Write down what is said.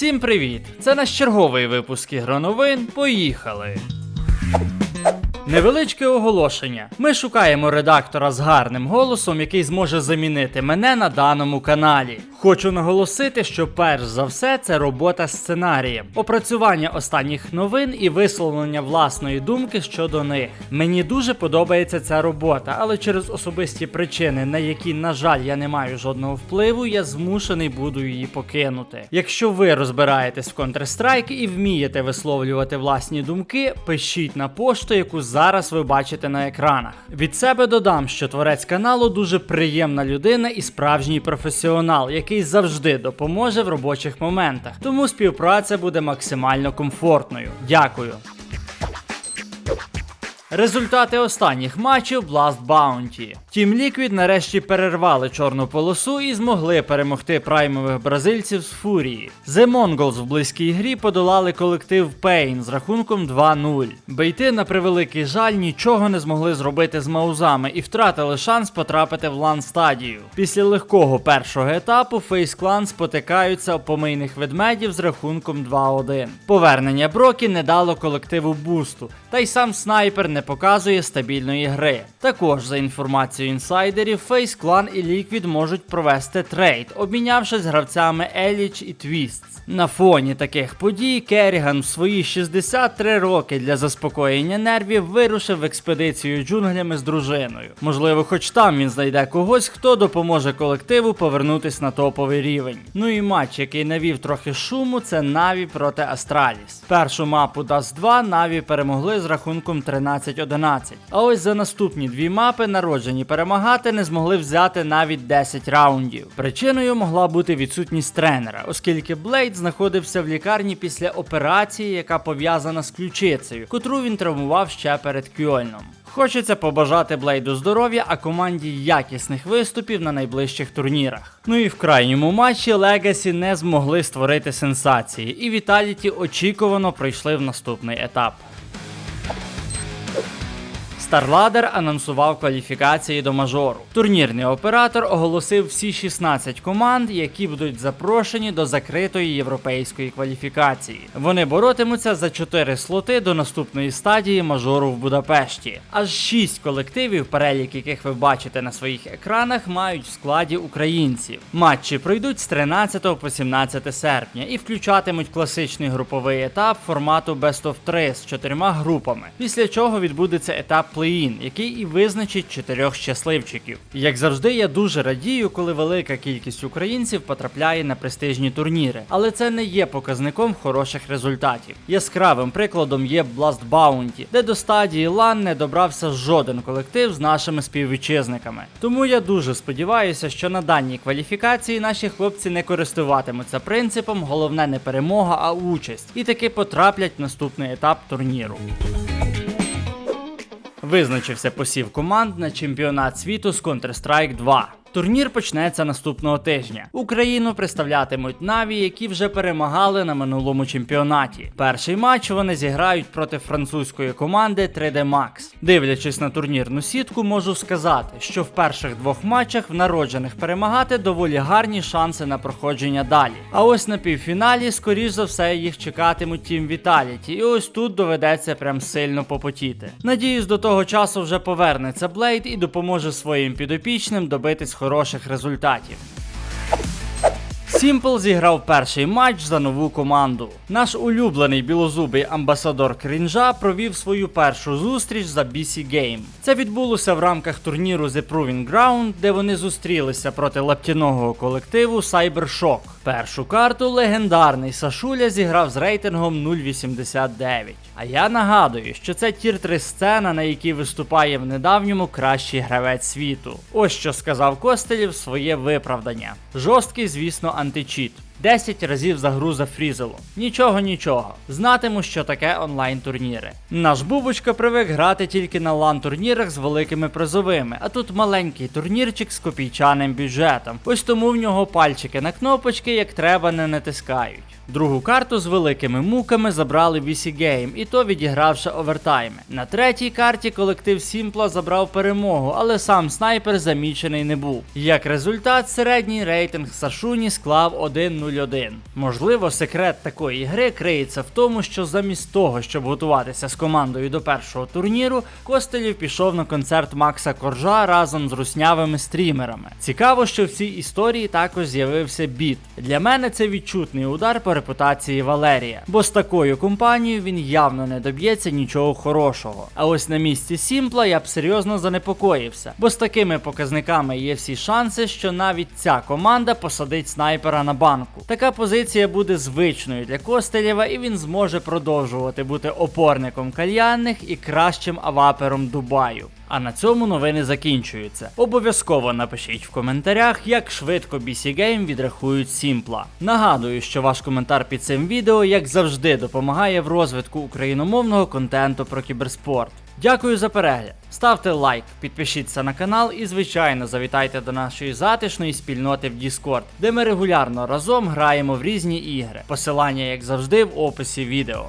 Всім привіт! Це наш черговий випуск ігроновин. Поїхали! Невеличке оголошення. Ми шукаємо редактора з гарним голосом, який зможе замінити мене на даному каналі. Хочу наголосити, що перш за все це робота сценарієм, опрацювання останніх новин і висловлення власної думки щодо них. Мені дуже подобається ця робота, але через особисті причини, на які, на жаль, я не маю жодного впливу, я змушений буду її покинути. Якщо ви розбираєтесь в Counter-Strike і вмієте висловлювати власні думки, пишіть на пошту, яку зараз ви бачите на екранах. Від себе додам, що творець каналу дуже приємна людина і справжній професіонал, завжди допоможе в робочих моментах. Тому співпраця буде максимально комфортною. Дякую. Результати останніх матчів Blast Bounty. Team Liquid нарешті перервали чорну полосу і змогли перемогти праймових бразильців з фурії. The Mongols в близькій грі подолали колектив Pain з рахунком 2-0. Бейти, на превеликий жаль, нічого не змогли зробити з маузами і втратили шанс потрапити в лан стадію. Після легкого першого етапу Face Clan спотикаються помийних ведмедів з рахунком 2-1. Повернення Брокі не дало колективу бусту, та й сам снайпер не показує стабільної гри. Також, за інформацією інсайдерів, Face Clan і Liquid можуть провести трейд, обмінявшись гравцями Еліч і Твіст. На фоні таких подій Керріган в свої 63 роки для заспокоєння нервів вирушив в експедицію джунглями з дружиною. Можливо, хоч там він знайде когось, хто допоможе колективу повернутись на топовий рівень. Ну і матч, який навів трохи шуму, це Наві проти Астраліс. Першу мапу Dust 2 Наві перемогли з рахунком 13-11. А ось за наступні дві мапи народжені перемагати не змогли взяти навіть 10 раундів. Причиною могла бути відсутність тренера, оскільки Блейд знаходився в лікарні після операції, яка пов'язана з ключицею, котру він травмував ще перед Кьольном. Хочеться побажати Блейду здоров'я, а команді якісних виступів на найближчих турнірах. Ну і в крайньому матчі Легасі не змогли створити сенсації, і Віталіті очікувано пройшли в наступний етап. StarLadder анонсував кваліфікації до мажору. Турнірний оператор оголосив всі 16 команд, які будуть запрошені до закритої європейської кваліфікації. Вони боротимуться за 4 слоти до наступної стадії мажору в Будапешті. Аж 6 колективів, перелік яких ви бачите на своїх екранах, мають в складі українців. Матчі пройдуть з 13 по 17 серпня і включатимуть класичний груповий етап формату Best of 3 з чотирма групами. Після чого відбудеться етап плей-ін, який і визначить чотирьох щасливчиків. Як завжди, я дуже радію, коли велика кількість українців потрапляє на престижні турніри, але це не є показником хороших результатів. Яскравим прикладом є Blast Bounty, де до стадії LAN не добрався жоден колектив з нашими співвітчизниками. Тому я дуже сподіваюся, що на даній кваліфікації наші хлопці не користуватимуться принципом головне не перемога, а участь, і таки потраплять в наступний етап турніру. Визначився посів команд на чемпіонат світу з Counter-Strike 2. Турнір почнеться наступного тижня. Україну представлятимуть Наві, які вже перемагали на минулому чемпіонаті. Перший матч вони зіграють проти французької команди 3D Max. Дивлячись на турнірну сітку, можу сказати, що в перших двох матчах в народжених перемагати доволі гарні шанси на проходження далі. А ось на півфіналі, скоріш за все, їх чекатимуть Team Vitality, і ось тут доведеться прям сильно попотіти. Надіюсь, до того часу вже повернеться Блейд і допоможе своїм підопічним добитись хороших результатів. Сімпл зіграв перший матч за нову команду. Наш улюблений білозубий амбасадор Крінжа провів свою першу зустріч за BC Game. Це відбулося в рамках турніру The Proving Ground, де вони зустрілися проти лаптяного колективу Cybershock. Першу карту легендарний Сашуля зіграв з рейтингом 0.89. А я нагадую, що це тір 3 сцена, на якій виступає в недавньому кращий гравець світу. Ось що сказав Костелів своє виправдання. Жорсткий, звісно, античіт. 10 разів загруза фрізело. Нічого, нічого. Знатиму, що таке онлайн-турніри. Наш бубочка привик грати тільки на лан-турнірах з великими призовими, а тут маленький турнірчик з копійчаним бюджетом. Ось тому в нього пальчики на кнопочки, як треба, не натискають. Другу карту з великими муками забрали VC Game, і то відігравши овертайми. На третій карті колектив Сімпла забрав перемогу, але сам снайпер замічений не був. Як результат, середній рейтинг Сашуні склав 1-0. 0-1. Можливо, секрет такої гри криється в тому, що замість того, щоб готуватися з командою до першого турніру, Костелів пішов на концерт Макса Коржа разом з руснявими стрімерами. Цікаво, що в цій історії також з'явився біт. Для мене це відчутний удар по репутації Валерія, бо з такою компанією він явно не доб'ється нічого хорошого. А ось на місці Сімпла я б серйозно занепокоївся, бо з такими показниками є всі шанси, що навіть ця команда посадить снайпера на банку. Така позиція буде звичною для Костелєва, і він зможе продовжувати бути опорником кальянних і кращим авапером Дубаю. А на цьому новини закінчуються. Обов'язково напишіть в коментарях, як швидко BC Game відрахують Сімпла. Нагадую, що ваш коментар під цим відео, як завжди, допомагає в розвитку україномовного контенту про кіберспорт. Дякую за перегляд. Ставте лайк, підпишіться на канал і, звичайно, завітайте до нашої затишної спільноти в Discord, де ми регулярно разом граємо в різні ігри. Посилання, як завжди, в описі відео.